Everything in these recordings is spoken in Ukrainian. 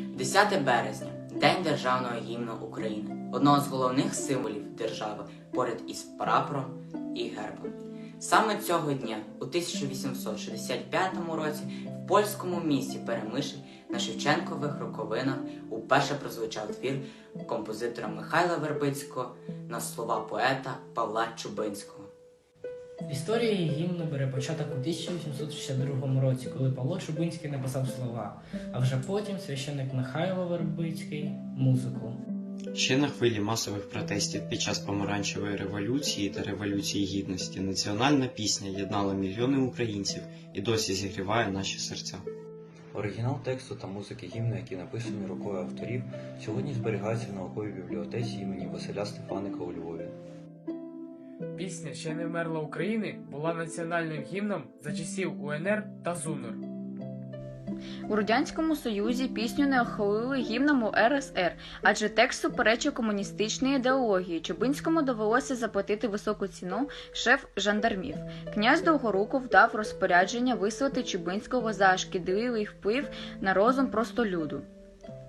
10 березня День державного гімну України, одного з головних символів держави поряд із прапором і гербом. Саме цього дня, у 1865 році, в польському місті Перемишль на Шевченкових роковинах уперше прозвучав твір композитора Михайла Вербицького на слова поета Павла Чубинського. Історія гімну бере початок у 1862 році, коли Павло Чубинський написав слова, а вже потім священник Михайло Вербицький музику. Ще на хвилі масових протестів під час помаранчевої революції та революції гідності національна пісня єднала мільйони українців і досі зігріває наші серця. Оригінал тексту та музики гімну, які написані рукою авторів, сьогодні зберігаються в науковій бібліотеці імені Василя Стефаника у Львові. Пісня Ще не вмерла України була національним гімном за часів УНР та ЗУНР. У радянському союзі пісню не ухвалили гімном РСР, адже текст суперечив комуністичній ідеології. Чубинському довелося заплатити високу ціну шеф жандармів. Князь Довгоруков дав розпорядження вислати Чубинського за шкідливий вплив на розум простолюду.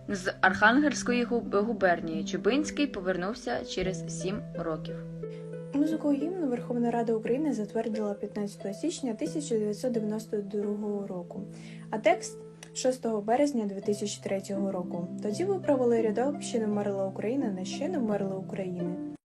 З Архангельської губернії Чубинський повернувся через сім років. Музику гімну Верховна Рада України затвердила 15 січня 1992 року, а текст 6 березня 2003 року. Тоді виправили рядок Ще не вмерла Україна на ще не вмерла України.